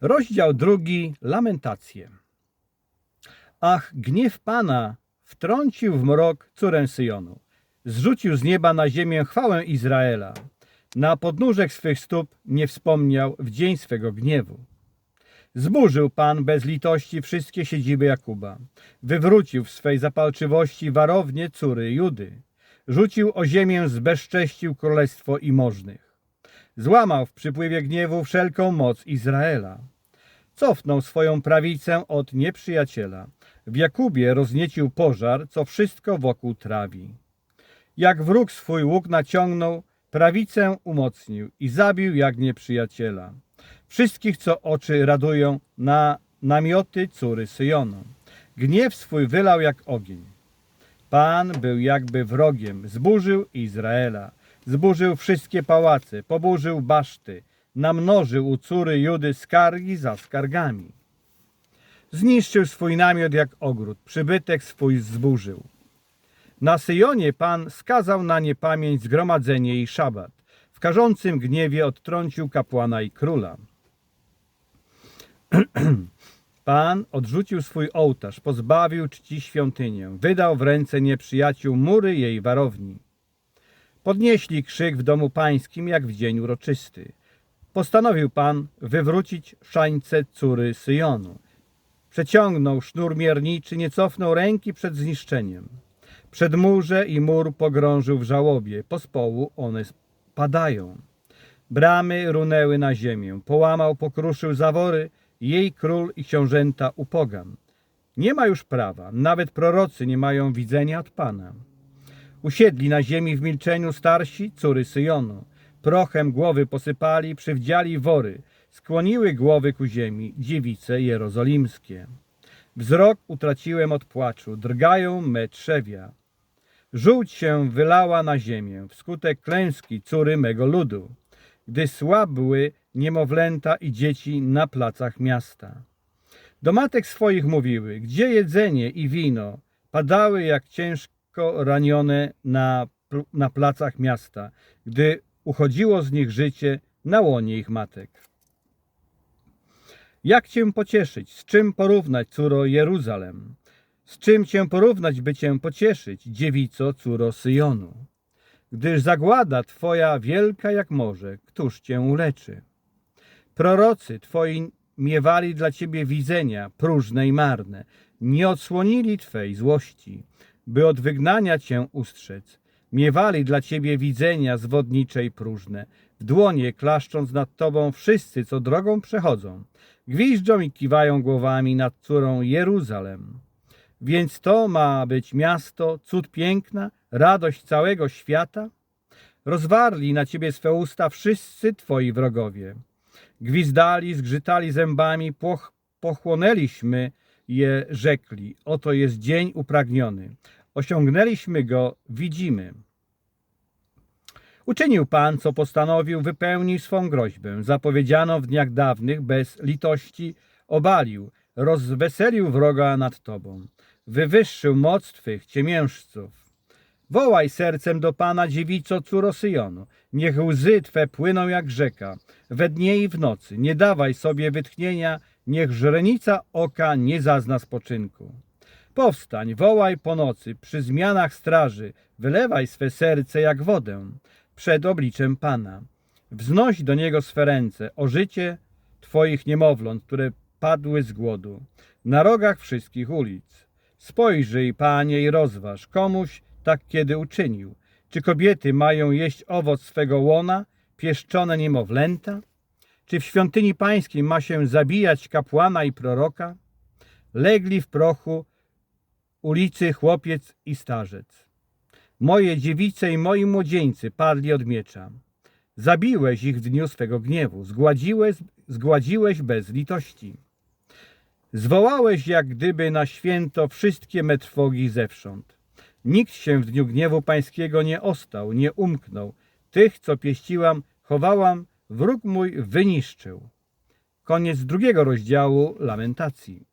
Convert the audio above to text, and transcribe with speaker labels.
Speaker 1: Rozdział drugi. Lamentacje. Ach, gniew Pana wtrącił w mrok córę Syjonu. Zrzucił z nieba na ziemię chwałę Izraela. Na podnóżek swych stóp nie wspomniał w dzień swego gniewu. Zburzył Pan bez litości wszystkie siedziby Jakuba. Wywrócił w swej zapalczywości warownie córy Judy. Rzucił o ziemię, zbezcześcił królestwo i możnych. Złamał w przypływie gniewu wszelką moc Izraela. Cofnął swoją prawicę od nieprzyjaciela. W Jakubie rozniecił pożar, co wszystko wokół trawi. Jak wróg swój łuk naciągnął, prawicę umocnił i zabił jak nieprzyjaciela. Wszystkich, co oczy radują na namioty córy Syjonu. Gniew swój wylał jak ogień. Pan był jakby wrogiem, zburzył Izraela, zburzył wszystkie pałace, poburzył baszty, namnożył u córy Judy skargi za skargami. Zniszczył swój namiot jak ogród, przybytek swój zburzył. Na Syjonie Pan skazał na niepamięć zgromadzenie i szabat. W karzącym gniewie odtrącił kapłana i króla. Pan odrzucił swój ołtarz, pozbawił czci świątynię, wydał w ręce nieprzyjaciół mury jej warowni. Podnieśli krzyk w domu pańskim, jak w dzień uroczysty. Postanowił Pan wywrócić szańce córy Syjonu. Przeciągnął sznur mierniczy, nie cofnął ręki przed zniszczeniem. Przedmurze i mur pogrążył w żałobie, pospołu one spadają. Bramy runęły na ziemię, połamał, pokruszył zawory, jej król i książęta upogan. Nie ma już prawa, nawet prorocy nie mają widzenia od Pana. Usiedli na ziemi w milczeniu starsi córy Syjonu. Prochem głowy posypali, przywdziali wory, skłoniły głowy ku ziemi dziewice jerozolimskie. Wzrok utraciłem od płaczu, drgają me trzewia. Żółć się wylała na ziemię wskutek klęski córy mego ludu, gdy słabły niemowlęta i dzieci na placach miasta. Do matek swoich mówiły, gdzie jedzenie i wino, padały jak ciężko ranione na, na placach miasta, gdy uchodziło z nich życie na łonie ich matek. Jak cię pocieszyć, z czym porównać, córo Jeruzalem? Z czym cię porównać, by cię pocieszyć, dziewico, córo Syjonu? Gdyż zagłada twoja wielka jak morze, któż cię uleczy? Prorocy twoi miewali dla ciebie widzenia, próżne i marne, nie odsłonili twej złości, by od wygnania cię ustrzec. Miewali dla ciebie widzenia zwodnicze i próżne, w dłonie klaszcząc nad tobą wszyscy, co drogą przechodzą. Gwiżdżą i kiwają głowami nad córą Jeruzalem. Więc to ma być miasto, cud piękna, radość całego świata? Rozwarli na ciebie swe usta wszyscy twoi wrogowie. Gwizdali, zgrzytali zębami, poch, pochłonęliśmy je, rzekli. Oto jest dzień upragniony. Osiągnęliśmy go, widzimy. Uczynił Pan, co postanowił, wypełnił swą groźbę. Zapowiedziano w dniach dawnych, bez litości obalił, rozweselił wroga nad Tobą. Wywyższył moc Twych ciemiężców. Wołaj sercem do Pana, dziewico córo Syjonu. Niech łzy Twe płyną jak rzeka, we dnie i w nocy. Nie dawaj sobie wytchnienia, niech źrenica oka nie zazna spoczynku. Powstań, wołaj po nocy, przy zmianach straży, wylewaj swe serce jak wodę przed obliczem Pana. Wznoś do Niego swe ręce, o życie Twoich niemowląt, które padły z głodu, na rogach wszystkich ulic. Spojrzyj, Panie, i rozważ, komuś tak kiedy uczynił. Czy kobiety mają jeść owoc swego łona, pieszczone niemowlęta? Czy w świątyni pańskiej ma się zabijać kapłana i proroka? Legli w prochu ulicy chłopiec i starzec. Moje dziewice i moi młodzieńcy padli od miecza. Zabiłeś ich w dniu swego gniewu, zgładziłeś, zgładziłeś bez litości. Zwołałeś jak gdyby na święto wszystkie me trwogi zewsząd. Nikt się w dniu gniewu pańskiego nie ostał, nie umknął. Tych, co pieściłam, chowałam, wróg mój wyniszczył. Koniec drugiego rozdziału Lamentacji.